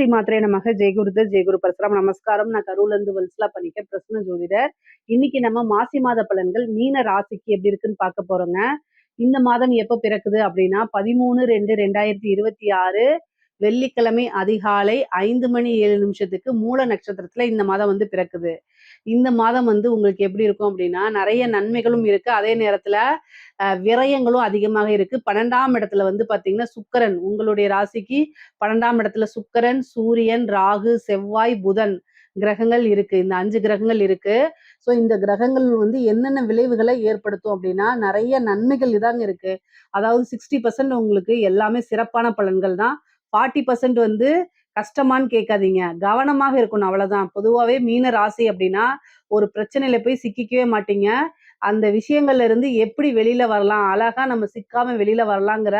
ஸ்ரீ மாத்திரே நமக. ஜெயகுருத ஜெயகுரு பரசுராம். நமஸ்காரம். நான் கரூர்ல இருந்து வல்சலா பண்ணிக்க பிரசன்ன ஜோதிடர். இன்னைக்கு நம்ம மாசி மாத பலன்கள் மீன ராசிக்கு எப்படி இருக்குன்னு பார்க்க போறோங்க. இந்த மாதம் எப்ப பிறக்குது அப்படின்னா பதிமூணு ரெண்டு ரெண்டாயிரத்தி இருபத்தி ஆறு வெள்ளிக்கிழமை அதிகாலை ஐந்து மணி ஏழு நிமிஷத்துக்கு மூல நட்சத்திரத்துல இந்த மாதம் வந்து பிறக்குது. இந்த மாதம் வந்து உங்களுக்கு எப்படி இருக்கும் அப்படின்னா நிறைய நன்மைகளும் இருக்கு. அதே நேரத்துல விரயங்களும் அதிகமாக இருக்கு. பன்னெண்டாம் இடத்துல வந்து பாத்தீங்கன்னா சுக்கரன். உங்களுடைய ராசிக்கு பன்னெண்டாம் இடத்துல சுக்கரன் சூரியன் ராகு செவ்வாய் புதன் கிரகங்கள் இருக்கு. இந்த அஞ்சு கிரகங்கள் இருக்கு. ஸோ இந்த கிரகங்கள் வந்து என்னென்ன விளைவுகளை ஏற்படுத்தும் அப்படின்னா நிறைய நன்மைகள் இதாங்க இருக்கு. அதாவது சிக்ஸ்டி பர்சன்ட் உங்களுக்கு எல்லாமே சிறப்பான பலன்கள் தான். ஃபார்ட்டி பர்சன்ட் வந்து கஷ்டமான்னு கேட்காதீங்க. கவனமாக இருக்கணும் அவ்வளோதான் பொதுவாகவே மீன ராசி அப்படின்னா ஒரு பிரச்சனையில போய் சிக்கிக்கவே மாட்டீங்க. அந்த விஷயங்கள்ல இருந்து எப்படி வெளியில வரலாம்? அழகா நம்ம சிக்காம வெளியில வரலாங்கிற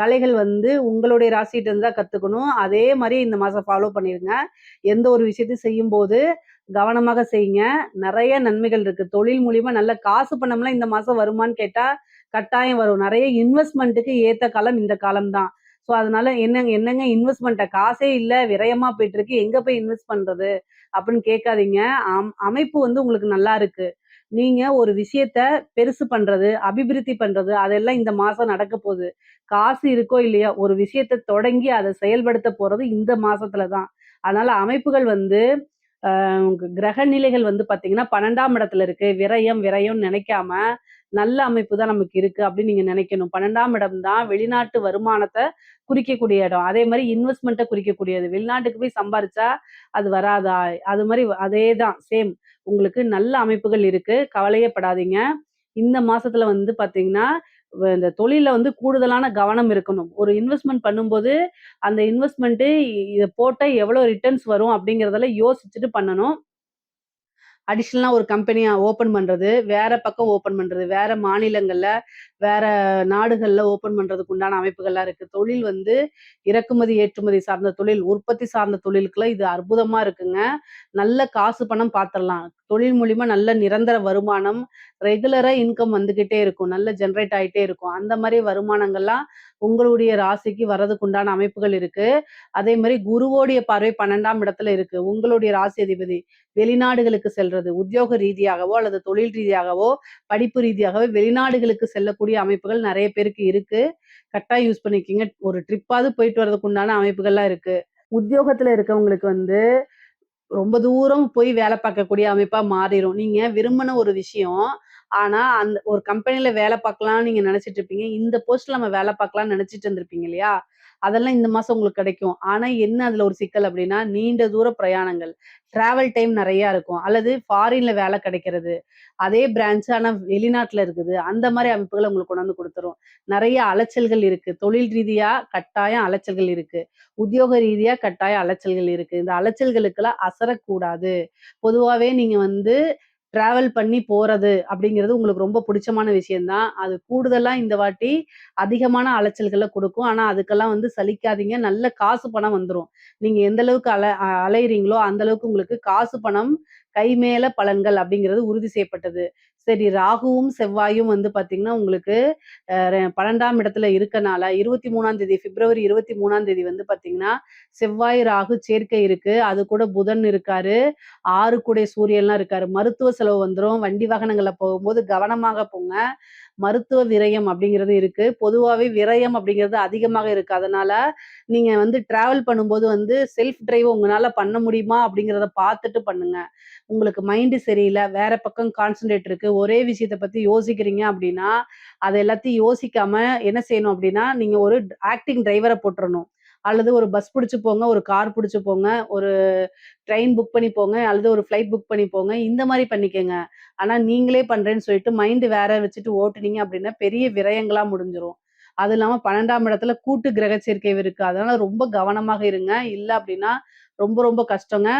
கலைகள் வந்து உங்களுடைய ராசிகிட்ட இருந்தா கத்துக்கணும். அதே மாதிரி இந்த மாசம் ஃபாலோ பண்ணிருங்க. எந்த ஒரு விஷயத்தையும் செய்யும் போது கவனமாக செய்யுங்க. நிறைய நன்மைகள் இருக்கு. தொழில் மூலியமா நல்ல காசு பணம்லாம் இந்த மாசம் வருமான்னு கேட்டா கட்டாயம் வரும். நிறைய இன்வெஸ்ட்மெண்ட்டுக்கு ஏத்த காலம் இந்த காலம் தான் ஸோ அதனால என்னங்க என்னங்க இன்வெஸ்ட்மெண்ட்டை காசே இல்லை விரயமா போயிட்டு இருக்கு எங்க போய் இன்வெஸ்ட் பண்றது அப்படின்னு கேட்காதீங்க. அம்- அமைப்பு வந்து உங்களுக்கு நல்லா இருக்கு. நீங்க ஒரு விஷயத்த பெருசு பண்றது அபிவிருத்தி பண்றது அதெல்லாம் இந்த மாசம் நடக்க போகுது. காசு இருக்கோ இல்லையோ ஒரு விஷயத்த தொடங்கி அதை செயல்படுத்த போறது இந்த மாசத்துல தான். அதனால அமைப்புகள் வந்து கிரக நிலைகள் வந்து பாத்தீங்கன்னா பன்னெண்டாம் இடத்துல இருக்கு. விரயம் விரயம் நினைக்காம நல்ல அமைப்பு தான் நமக்கு இருக்கு அப்படின்னு நீங்க நினைக்கணும். பன்னெண்டாம் இடம் தான் வெளிநாட்டு வருமானத்தை குறிக்கக்கூடிய இடம். அதே மாதிரி இன்வெஸ்ட்மெண்ட்டை குறிக்கக்கூடியது. வெளிநாட்டுக்கு போய் சம்பாரிச்சா அது வராதா? அது மாதிரி அதே தான் சேம் உங்களுக்கு நல்ல அமைப்புகள் இருக்கு. கவலையப்படாதீங்க இந்த மாசத்துல வந்து பாத்தீங்கன்னா இந்த தொழில வந்து கூடுதலான கவனம் இருக்கணும். ஒரு இன்வெஸ்ட்மெண்ட் பண்ணும்போது அந்த இன்வெஸ்ட்மெண்ட்டு இதை போட்டால் எவ்வளோ ரிட்டர்ன்ஸ் வரும் அப்படிங்கிறதெல்லாம் யோசிச்சுட்டு பண்ணணும். அடிஷ்னலாக ஒரு கம்பெனியை ஓப்பன் பண்ணுறது வேற பக்கம் ஓப்பன் பண்ணுறது வேற மாநிலங்களில் வேற நாடுகளில் ஓப்பன் பண்ணுறதுக்கு உண்டான அமைப்புகள்லாம் இருக்குது தொழில் வந்து இறக்குமதி ஏற்றுமதி சார்ந்த தொழில் உற்பத்தி சார்ந்த தொழிலுக்குலாம் இது அற்புதமாக இருக்குங்க. நல்ல காசு பணம் பார்த்துடலாம் தொழில் மூலிமா நல்ல நிரந்தர வருமானம் ரெகுலராக இன்கம் வந்துக்கிட்டே இருக்கும். நல்ல ஜென்ரேட் ஆகிட்டே இருக்கும். அந்த மாதிரி வருமானங்கள்லாம் உங்களுடைய ராசிக்கு வர்றதுக்கு உண்டான அமைப்புகள் இருக்குது அதே மாதிரி குருவோடைய பார்வை பன்னெண்டாம் இடத்துல இருக்குது உங்களுடைய ராசி அதிபதி வெளிநாடுகளுக்கு செல்றது உத்தியோக ரீதியாகவோ அல்லது தொழில் ரீதியாகவோ படிப்பு ரீதியாகவோ வெளிநாடுகளுக்கு செல்லக்கூடிய அமைப்புகள் நிறைய பேருக்கு இருக்கு. கரெக்டாக யூஸ் பண்ணிக்கிங்க. ஒரு ட்ரிப்பாவது போயிட்டு வர்றதுக்கு உண்டான அமைப்புகள்லாம் இருக்கு. உத்தியோகத்துல இருக்கவங்களுக்கு வந்து ரொம்ப தூரம் போய் வேலை பார்க்கக்கூடிய அமைப்பா மாறிடும் நீங்க விரும்பின ஒரு விஷயம் ஆனா அந்த ஒரு கம்பெனில வேலை பார்க்கலாம்னு நீங்க நினைச்சிட்டு இருப்பீங்க. இந்த போஸ்ட்ல நம்ம வேலை பார்க்கலாம்னு நினைச்சிட்டு இருந்திருப்பீங்க இல்லையா? அதெல்லாம் இந்த மாசம் உங்களுக்கு கிடைக்கும். ஆனா என்ன அதுல ஒரு சிக்கல் அப்படின்னா நீண்ட தூர பிரயாணங்கள். டிராவல் டைம் நிறைய இருக்கும். அல்லது ஃபாரின்ல வேலை கிடைக்கிறது. அதே பிரான்ச் ஆனா வெளிநாட்டுல இருக்குது. அந்த மாதிரி அமைப்புகளை உங்களுக்கு கொண்டு வந்து கொடுத்துரும். நிறைய அலைச்சல்கள் இருக்கு. தொழில் ரீதியா கட்டாயம் அலைச்சல்கள் இருக்கு. உத்தியோக ரீதியா கட்டாய அலைச்சல்கள் இருக்கு. இந்த அலைச்சல்களுக்கெல்லாம் அசரக்கூடாது. பொதுவாவே நீங்க வந்து டிராவல் பண்ணி போறது அப்படிங்கிறது உங்களுக்கு ரொம்ப பிடிச்சமான விஷயம்தான். அது கூடுதலா இந்த வாட்டி அதிகமான அலைச்சல்களை கொடுக்கும். ஆனா அதுக்கெல்லாம் வந்து சலிக்காதீங்க. நல்ல காசு பணம் வந்துடும் நீங்க எந்த அளவுக்கு அலை அலையிறீங்களோ அலையுறீங்களோ அந்த அளவுக்கு உங்களுக்கு காசு பணம் கைமேல பலன்கள் அப்படிங்கிறது உறுதி செய்யப்பட்டது. சரி ராகுவும் செவ்வாயும் வந்து பாத்தீங்கன்னா உங்களுக்கு பன்னெண்டாம் இடத்துல இருக்கனால இருபத்தி மூணாம் தேதி பிப்ரவரி இருபத்தி மூணாம் தேதி வந்து பார்த்தீங்கன்னா செவ்வாய் ராகு சேர்க்கை இருக்கு. அது கூட புதன் இருக்காரு. ஆறு கூடை சூரியன்லாம் இருக்காரு. மருத்துவ செலவு வந்துடும் வண்டி வாகனங்களில் போகும்போது கவனமாக போங்க. மருத்துவ விரயம் அப்படிங்கிறது இருக்கு. பொதுவாகவே விரயம் அப்படிங்கிறது அதிகமாக இருக்கு. அதனால நீங்க வந்து டிராவல் பண்ணும்போது வந்து செல்ஃப் டிரைவ் உங்களால பண்ண முடியுமா அப்படிங்கிறத பார்த்துட்டு பண்ணுங்க. உங்களுக்கு மைண்டு சரியில்லை வேற பக்கம் கான்சென்ட்ரேட் இருக்கு. ஒரே விஷயத்தை பத்தி யோசிக்கிறீங்க அப்படின்னா அதை எல்லாத்தையும் யோசிக்காம என்ன செய்யணும் அப்படின்னா நீங்க ஒரு ஆக்டிங் டிரைவரை போட்டுறணும். அல்லது ஒரு பஸ் பிடிச்சி போங்க ஒரு கார் பிடிச்சி போங்க ஒரு ட்ரெயின் புக் பண்ணி போங்க அல்லது ஒரு ஃப்ளைட் புக் பண்ணி போங்க இந்த மாதிரி பண்ணிக்கோங்க. ஆனால் நீங்களே பண்ணுறேன்னு சொல்லிட்டு மைண்டு வேற வச்சுட்டு ஓட்டுனீங்க அப்படின்னா பெரிய விரயங்களாக முடிஞ்சிடும் அது இல்லாமல் பன்னெண்டாம் இடத்துல கூட்டு கிரக சேர்க்கை இருக்கு. அதனால ரொம்ப கவனமாக இருங்க. இல்லை அப்படின்னா ரொம்ப ரொம்ப கஷ்டங்க.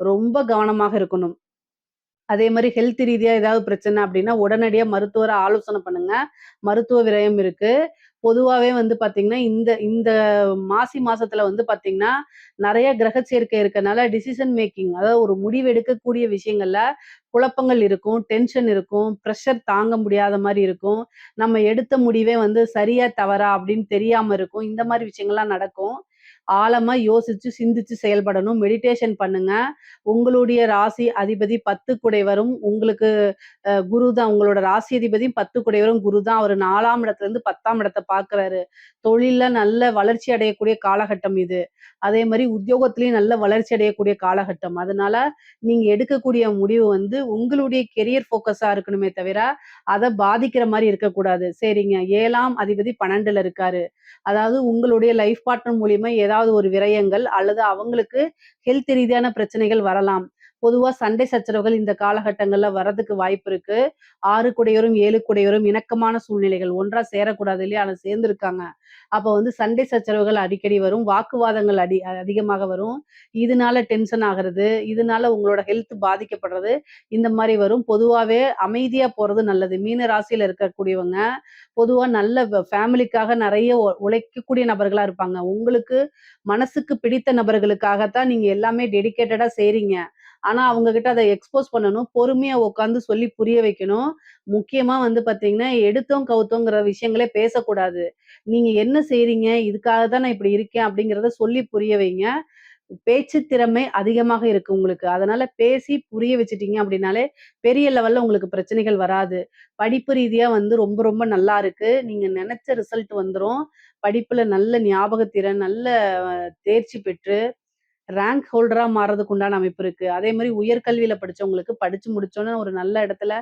ரொம்ப கவனமாக இருக்கணும். அதே மாதிரி ஹெல்த் ரீதியா ஏதாவது பிரச்சனை அப்படின்னா உடனடியாக மருத்துவரை ஆலோசனை பண்ணுங்க. மருத்துவ விரயம் இருக்கு. பொதுவாகவே வந்து பார்த்தீங்கன்னா இந்த இந்த மாசி மாசத்துல வந்து பார்த்தீங்கன்னா நிறைய கிரக சேர்க்கை இருக்கனால டிசிஷன் மேக்கிங் அதாவது ஒரு முடிவு எடுக்கக்கூடிய விஷயங்கள்ல குழப்பங்கள் இருக்கும் டென்ஷன் இருக்கும் ப்ரெஷர் தாங்க முடியாத மாதிரி இருக்கும். நம்ம எடுத்த முடிவே வந்து சரியா தவறா அப்படின்னு தெரியாம இருக்கும். இந்த மாதிரி விஷயங்கள்லாம் நடக்கும். ஆழமா யோசிச்சு, சிந்திச்சு செயல்படணும். மெடிடேஷன் பண்ணுங்க. உங்களுடைய ராசி அதிபதி 10 குடைவரும். உங்களுக்கு குரு தான். உங்களோட ராசி அதிபதியும் 10 குடைவரும் குரு தான். அவர் நாலாம் இடத்துல இருந்து பத்தாம் இடத்த பார்க்குறாரு. தொழில நல்ல வளர்ச்சி அடையக்கூடிய காலகட்டம் இது. அதே மாதிரி உத்தியோகத்திலயும் நல்ல வளர்ச்சி அடையக்கூடிய காலகட்டம். அதனால நீங்க எடுக்கக்கூடிய முடிவு வந்து உங்களுடைய கெரியர் ஃபோக்கஸா இருக்கணுமே தவிர, அதை பாதிக்கிற மாதிரி இருக்கக்கூடாது. சரிங்க ஏழாம் அதிபதி 12ல இருக்காரு. அதாவது உங்களுடைய லைஃப் பார்ட்னர் மூலியமா ஏதாவது ஒரு விரயங்கள் அல்லது அவங்களுக்கு ஹெல்த் ரீதியான பிரச்சனைகள் வரலாம். பொதுவா சண்டை சச்சரவுகள் இந்த காலகட்டங்கள்ல வரதுக்கு வாய்ப்பு இருக்கு. ஆறு குடையோரும் ஏழு குடையோரும் இணக்கமான சூழ்நிலைகள். ஒன்றா சேரக்கூடாது இல்லையா? ஆனா சேர்ந்திருக்காங்க. அப்ப வந்து சண்டை சச்சரவுகள் அடிக்கடி வரும். வாக்குவாதங்கள் அடி அதிகமாக வரும். இதனால டென்ஷன் ஆகுறது, இதனால உங்களோட ஹெல்த் பாதிக்கப்படுறது, இந்த மாதிரி வரும். பொதுவாவே அமைதியா போறது நல்லது. மீன ராசியில இருக்கக்கூடியவங்க, பொதுவா நல்ல ஃபேமிலிக்காக நிறைய உழைக்கக்கூடிய நபர்களா இருப்பாங்க. உங்களுக்கு மனசுக்கு பிடித்த நபர்களுக்காகத்தான் நீங்க எல்லாமே டெடிகேட்டடா செய்றீங்க. ஆனா அவங்க கிட்ட அதை எக்ஸ்போஸ் பண்ணணும். பொறுமையா உட்காந்து சொல்லி புரிய வைக்கணும். முக்கியமா வந்து பார்த்தீங்கன்னா, எடுத்தோம் கவுத்தோங்கிற விஷயங்களே பேசக்கூடாது. நீங்க என்ன செய்றீங்க? இதுக்காக தான் நான் இப்படி இருக்கேன் அப்படிங்கிறத சொல்லி புரிய வைங்க. பேச்சு திறமை அதிகமாக இருக்கு உங்களுக்கு. அதனால பேசி புரிய வச்சுட்டீங்க அப்படின்னாலே, பெரிய லெவல்ல உங்களுக்கு பிரச்சனைகள் வராது. படிப்பு ரீதியா வந்து ரொம்ப ரொம்ப நல்லா இருக்கு. நீங்க நினைச்ச ரிசல்ட் வந்துடும் படிப்புல நல்ல ஞாபகத்திறன், நல்ல தேர்ச்சி பெற்று ரேங்க் ஹோல்டராக மாறதுக்கு உண்டான அமைப்பு இருக்குது அதே மாதிரி உயர்கல்வியில் படிச்சவங்களுக்கு படித்து முடித்தோன்னு ஒரு நல்ல இடத்துல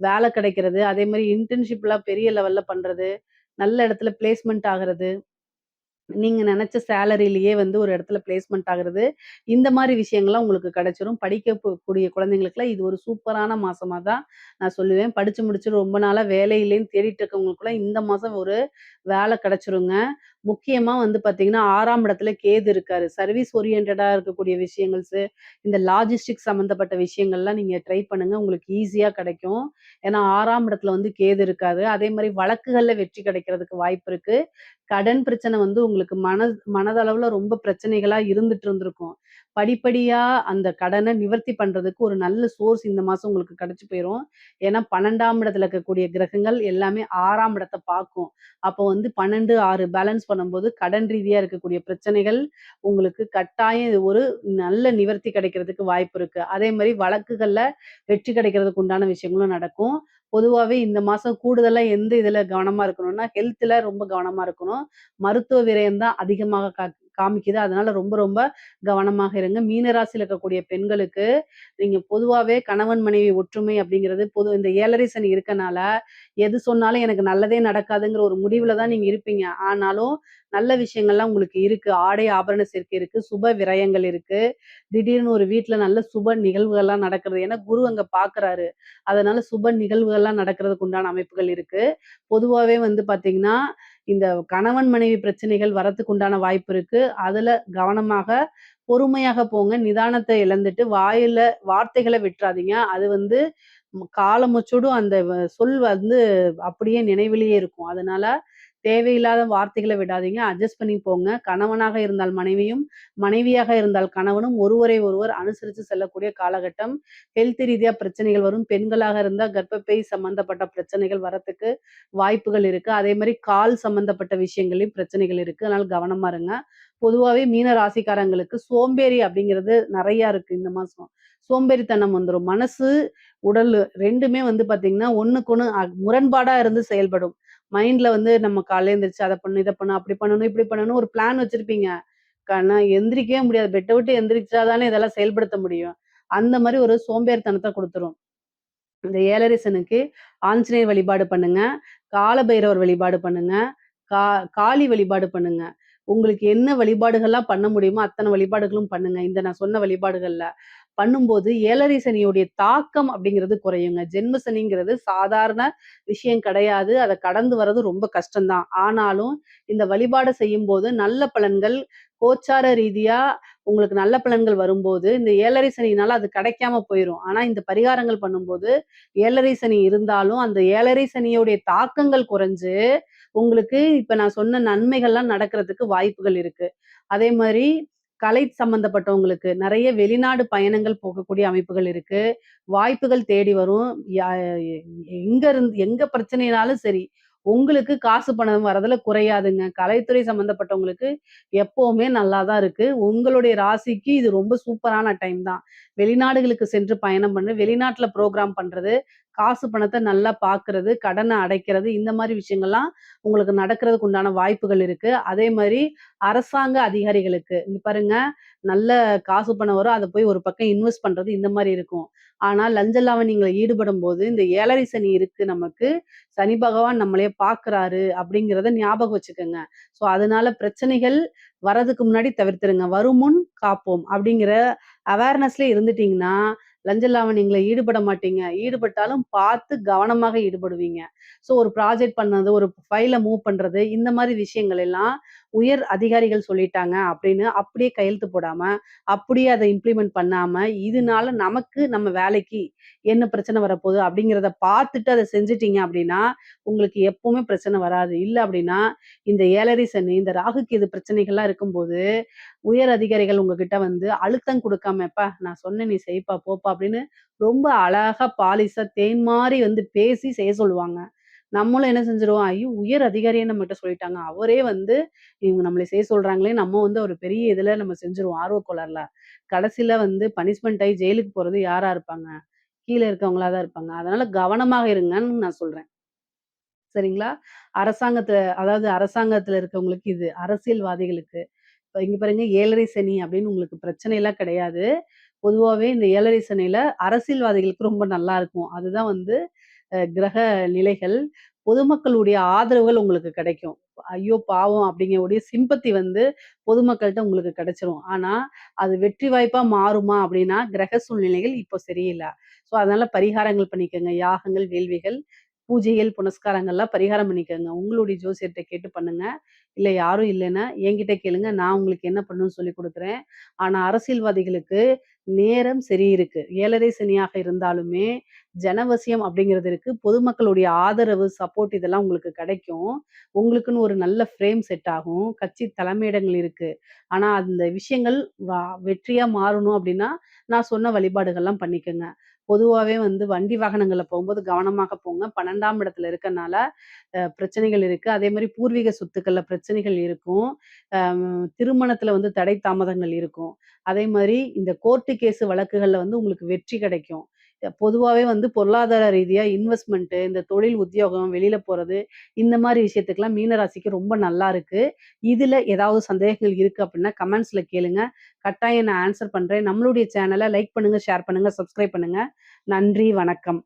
வேலை கிடைக்கிறது. அதே மாதிரி இன்டர்ன்ஷிப்லாம் பெரிய லெவலில் பண்ணுறது நல்ல இடத்துல பிளேஸ்மெண்ட் ஆகுறது. நீங்கள் நினச்ச சேலரியிலேயே வந்து ஒரு இடத்துல பிளேஸ்மெண்ட் ஆகுறது. இந்த மாதிரி விஷயங்கள்லாம் உங்களுக்கு கிடைச்சிரும். படிக்கக்கூடிய குழந்தைங்களுக்குலாம் இது ஒரு சூப்பரான மாதமாக தான் நான் சொல்லுவேன். படித்து முடிச்சு ரொம்ப நாளாக வேலை இல்லைன்னு தேடிட்டு இருக்கவங்களுக்குலாம் இந்த மாதம் ஒரு வேலை கிடைச்சிருங்க. முக்கியமா வந்து பார்த்தீங்கன்னா, ஆறாம் இடத்துல கேது இருக்காரு. சர்வீஸ் ஓரியன்டடா இருக்கக்கூடிய விஷயங்கள்ஸு, இந்த லாஜிஸ்டிக் சம்மந்தப்பட்ட விஷயங்கள்லாம் நீங்க ட்ரை பண்ணுங்க. உங்களுக்கு ஈஸியா கிடைக்கும். ஏன்னா ஆறாம் இடத்துல வந்து கேது இருக்காது அதே மாதிரி வழக்குகள்ல வெற்றி கிடைக்கிறதுக்கு வாய்ப்பு இருக்கு. கடன் பிரச்சனை வந்து உங்களுக்கு மன மனதளவுல ரொம்ப பிரச்சனைகளா இருந்துட்டு இருந்திருக்கும். படிப்படியா அந்த கடனை நிவர்த்தி பண்றதுக்கு ஒரு நல்ல சோர்ஸ் இந்த மாசம் உங்களுக்கு கிடைச்சு போயிரும். ஏன்னா 12ஆம் இடத்துல இருக்கக்கூடிய கிரகங்கள் எல்லாமே ஆறாம் இடத்தை பார்க்கும். அப்போ வந்து 12, 6 பேலன்ஸ் பண்ணும்போது கடன் ரீதியா இருக்கக்கூடிய பிரச்சனைகள் உங்களுக்கு கட்டாயம் இது ஒரு நல்ல நிவர்த்தி கிடைக்கிறதுக்கு வாய்ப்பு இருக்கு. அதே மாதிரி வழக்குகள்ல வெற்றி கிடைக்கிறதுக்கு உண்டான விஷயங்களும் நடக்கும். பொதுவாவே இந்த மாசம் கூடுதலா எந்த இதுல கவனமா இருக்கணும்னா, ஹெல்த்ல ரொம்ப கவனமா இருக்கணும். மருத்துவ விரயம் தான் அதிகமாக கா காமிக்குது. அதனால ரொம்ப ரொம்ப கவனமாக இருங்க. மீனராசியில் இருக்கக்கூடிய பெண்களுக்கு, நீங்க பொதுவாகவே கணவன் மனைவி ஒற்றுமை அப்படிங்கிறது பொது இந்த ஏழரை சனி இருக்கனால, எது சொன்னாலும் எனக்கு நல்லதே நடக்காதுங்கிற ஒரு முடிவுல தான் நீங்க இருப்பீங்க. ஆனாலும் நல்ல விஷயங்கள்லாம் உங்களுக்கு இருக்கு. ஆடை ஆபரண சேர்க்கை இருக்கு. சுப விரயங்கள் இருக்கு. திடீர்னு ஒரு வீட்டுல நல்ல சுப நிகழ்வுகள்லாம் நடக்கிறது. ஏன்னா குரு அங்க பாக்குறாரு அதனால சுப நிகழ்வுகள்லாம் நடக்கிறதுக்கு உண்டான அமைப்புகள் இருக்கு. பொதுவாகவே வந்து பாத்தீங்கன்னா இந்த கணவன் மனைவி பிரச்சனைகள் வரத்துக்கு உண்டான வாய்ப்பு இருக்கு. அதுல கவனமாக, பொறுமையாக போங்க. நிதானத்தை இழந்துட்டு வாயில வார்த்தைகளை விட்டுறாதீங்க அது வந்து காலமுச்சோடும் அந்த சொல் வந்து அப்படியே நினைவிலேயே இருக்கும். அதனால தேவையில்லாத வார்த்தைகளை விடாதீங்க. அட்ஜஸ்ட் பண்ணி போங்க. கணவனாக இருந்தால் மனைவியும், மனைவியாக இருந்தால் கணவனும் ஒருவரை ஒருவர் அனுசரித்து செல்லக்கூடிய காலகட்டம். ஹெல்த் ரீதியாக பிரச்சனைகள் வரும். பெண்களாக இருந்தால் கர்ப்பப்பை சம்மந்தப்பட்ட பிரச்சனைகள் வரத்துக்கு வாய்ப்புகள் இருக்கு. அதே மாதிரி கால் சம்மந்தப்பட்ட விஷயங்களையும் பிரச்சனைகள் இருக்கு. அதனால் கவனமா இருங்க. பொதுவாகவே மீன ராசிக்காரங்களுக்கு சோம்பேறி அப்படிங்கிறது நிறையா இருக்கு இந்த மாசம். சோம்பேறித்தனம் வந்துடும் மனசு, உடல் ரெண்டுமே வந்து பார்த்தீங்கன்னா, ஒன்றுக்கு அ முரண்பாடாக இருந்து செயல்படும். மைண்ட்ல வந்து நம்ம காலையில எழுந்திரிச்சு அதை பண்ணணும், இதை பண்ணணும், அப்படி பண்ணணும், இப்படி பண்ணணும் ஒரு பிளான் வச்சிருப்பீங்க. ஆனா எந்திரிக்கவே முடியாது. பெட்டை விட்டு எந்திரிச்சா தானே இதெல்லாம் செயல்படுத்த முடியும். அந்த மாதிரி ஒரு சோம்பேறித்தனத்தை கொடுத்துரும் இந்த ஏழரிசனுக்கு ஆஞ்சநேயர் வழிபாடு பண்ணுங்க. காலபைரவர் வழிபாடு பண்ணுங்க. கா காளி வழிபாடு பண்ணுங்க. உங்களுக்கு என்ன வழிபாடுகள்லாம் பண்ண முடியுமோ, அத்தனை வழிபாடுகளும் பண்ணுங்க. இந்த நான் சொன்ன வழிபாடுகள்ல. பண்ணும்போது ஏழரை சனியுடைய தாக்கம் அப்படிங்கிறது குறையுங்க. ஜென்ம சனிங்கிறது சாதாரண விஷயம் கிடையாது. அதை கடந்து வர்றது ரொம்ப கஷ்டம் தான். ஆனாலும் இந்த வழிபாட செய்யும்போது நல்ல பலன்கள் கோச்சார ரீதியா உங்களுக்கு நல்ல பலன்கள் வரும்போது, இந்த ஏழரை சனினால அது கிடைக்காம போயிடும் ஆனா இந்த பரிகாரங்கள் பண்ணும்போது ஏழரை சனி இருந்தாலும், அந்த ஏழரை சனியோடைய தாக்கங்கள் குறைஞ்சு, உங்களுக்கு இப்ப நான் சொன்ன நன்மைகள்லாம் நடக்கிறதுக்கு வாய்ப்புகள் இருக்கு. அதே மாதிரி கலை சம்மந்தப்பட்டவங்களுக்கு நிறைய வெளிநாடு பயணங்கள் போகக்கூடிய அமைப்புகள் இருக்கு. வாய்ப்புகள் தேடி வரும். யா எங்க இருந்து எங்க பிரச்சனைனாலும் சரி, உங்களுக்கு காசு பணம் வரதுல குறையாதுங்க. கலைத்துறை சம்மந்தப்பட்டவங்களுக்கு எப்பவுமே நல்லா தான் இருக்கு. உங்களுடைய ராசிக்கு இது ரொம்ப சூப்பரான டைம் தான். வெளிநாடுகளுக்கு சென்று பயணம் பண்ணு, வெளிநாட்டுல ப்ரோக்ராம் பண்றது, காசு பணத்தை நல்லா பார்க்கறது, கடனை அடைக்கிறது, இந்த மாதிரி விஷயங்கள்லாம் உங்களுக்கு நடக்கிறதுக்கு உண்டான வாய்ப்புகள் இருக்கு. அதே மாதிரி அரசாங்க அதிகாரிகளுக்கு இங்க பாருங்க, நல்ல காசு பணம் வரும். அதை போய் ஒரு பக்கம் இன்வெஸ்ட் பண்றது இந்த மாதிரி இருக்கும். ஆனால் ஆனா லஞ்ச ஈடுபடும் போது இந்த ஏழரை சனி இருக்கு நமக்கு. சனி பகவான் நம்மளையே பார்க்குறாரு அப்படிங்கிறத ஞாபகம் வச்சுக்கோங்க ஸோ அதனால பிரச்சனைகள் வரதுக்கு முன்னாடி தவிர்த்துருங்க. "வருமுன் காப்போம்" அப்படிங்கிற அவேர்னஸ்ல இருந்துட்டீங்கன்னா, லஞ்ச லாவணியங்கள்ல ஈடுபட மாட்டீங்க. ஈடுபட்டாலும் பார்த்து கவனமாக ஈடுபடுவீங்க. ஸோ ஒரு ப்ராஜெக்ட் பண்ணது, ஒரு ஃபைலை மூவ் பண்றது, இந்த மாதிரி விஷயங்கள் எல்லாம் உயர் அதிகாரிகள் சொல்லிட்டாங்க அப்படின்னு அப்படியே கையெழுத்து போடாம, அப்படியே அதை இம்ப்ளிமெண்ட் பண்ணாம, இதனால நமக்கு நம்ம வேலைக்கு என்ன பிரச்சனை வரப்போகுது அப்படிங்கிறத பார்த்துட்டு அதை செஞ்சுட்டீங்க அப்படின்னா, உங்களுக்கு எப்பவுமே பிரச்சனை வராது. இல்லை அப்படின்னா, இந்த ஏழரை சனி, இந்த ராகுக்கு இது பிரச்சனைகள்லாம் இருக்கும்போது, உயர் அதிகாரிகள் உங்ககிட்ட வந்து அழுத்தம் கொடுக்காம "எப்பா நான் சொன்னேன் நீ செய்ப்பா, போப்பா" அப்படின்னு ரொம்ப அழகா பாலிசா தேன் மாதிரி வந்து பேசி செய்ய சொல்லுவாங்க. நம்மளும் என்ன செஞ்சிருவோம் ஐயோ! உயர் அதிகாரியே நம்மகிட்ட சொல்லிட்டாங்க. அவரே வந்து இவங்க நம்மளை செய்ய சொல்றாங்களே, நம்ம வந்து ஒரு பெரிய இதுல நம்ம செஞ்சிருவோம் ஆர்வக் கோளாறுல. வந்து பனிஷ்மெண்ட் ஆகி ஜெயிலுக்கு போறது யாரா இருப்பாங்க? கீழே இருக்கவங்களா தான் இருப்பாங்க. அதனால கவனமாக இருங்கன்னு நான் சொல்றேன். சரிங்களா? அரசாங்கத்துல அதாவது அரசாங்கத்துல இருக்கவங்களுக்கு இது. அரசியல்வாதிகளுக்கு. இப்போ இங்க பாருங்க ஏழரை சனி அப்படின்னு உங்களுக்கு பிரச்சனை எல்லாம் கிடையாது. பொதுவாகவே இந்த ஏழரை சனியில அரசியல்வாதிகளுக்கு ரொம்ப நல்லா இருக்கும். அதுதான் வந்து கிரக நிலைகள். பொதுமக்களுடைய ஆதரவுகள் உங்களுக்கு கிடைக்கும். ஐயோ! பாவம் அப்படிங்கக்கூடிய சிம்பத்தி வந்து பொதுமக்கள்கிட்ட உங்களுக்கு கிடைச்சிரும். ஆனா, அது வெற்றி வாய்ப்பா மாறுமா அப்படின்னா, கிரக சூழ்நிலைகள் இப்போ சரியில்லை ஸோ அதனால பரிகாரங்கள் பண்ணிக்கங்க. யாகங்கள், வேள்விகள், பூஜைகள், புனஸ்காரங்கள்லாம் பரிகாரம் பண்ணிக்கோங்க உங்களுடைய ஜோசியர்கிட்ட கேட்டு பண்ணுங்க. இல்லை யாரும் இல்லைன்னா என்கிட்ட கேளுங்க. நான் உங்களுக்கு என்ன பண்ணணும்னு சொல்லிக் கொடுக்குறேன் ஆனால் அரசியல்வாதிகளுக்கு நேரம் சரி இருக்கு. ஏழரை சனியாக இருந்தாலுமே, ஜனவசியம் அப்படிங்கிறது இருக்கு. பொதுமக்களுடைய ஆதரவு, சப்போர்ட் இதெல்லாம் உங்களுக்கு கிடைக்கும். உங்களுக்குன்னு ஒரு நல்ல ஃப்ரேம் செட் ஆகும். கட்சி தலைமையிடங்கள் இருக்கு. ஆனா அந்த விஷயங்கள் வெற்றியா மாறணும் அப்படின்னா, நான் சொன்ன வழிபாடுகள்லாம் பண்ணிக்கோங்க பொதுவாகவே வந்து வண்டி வாகனங்களில் போகும்போது கவனமாக போங்க. 12ஆம் இடத்துல இருக்கனால, பிரச்சனைகள் இருக்கு. அதே மாதிரி பூர்வீக சொத்துக்களில் பிரச்சனைகள் இருக்கும். திருமணத்தில் திருமணத்துல வந்து தடை தாமதங்கள் இருக்கும். அதே மாதிரி இந்த கோர்ட்டு கேஸ் வழக்குகளில் வந்து உங்களுக்கு வெற்றி கிடைக்கும். பொதுவாகவே வந்து பொருளாதார ரீதியாக இன்வெஸ்ட்மெண்ட்டு இந்த தொழில் உத்தியோகம், வெளியில் போகிறது இந்த மாதிரி விஷயத்துக்கெல்லாம் மீனராசிக்கு ரொம்ப நல்லா இருக்குது இதில் ஏதாவது சந்தேகங்கள் இருக்குது அப்படின்னா, கமெண்ட்ஸில் கேளுங்க. கட்டாயம் நான் ஆன்சர் பண்ணுறேன் நம்மளுடைய சேனலை லைக் பண்ணுங்கள் ஷேர் பண்ணுங்கள் சப்ஸ்கிரைப் பண்ணுங்கள் நன்றி, வணக்கம்.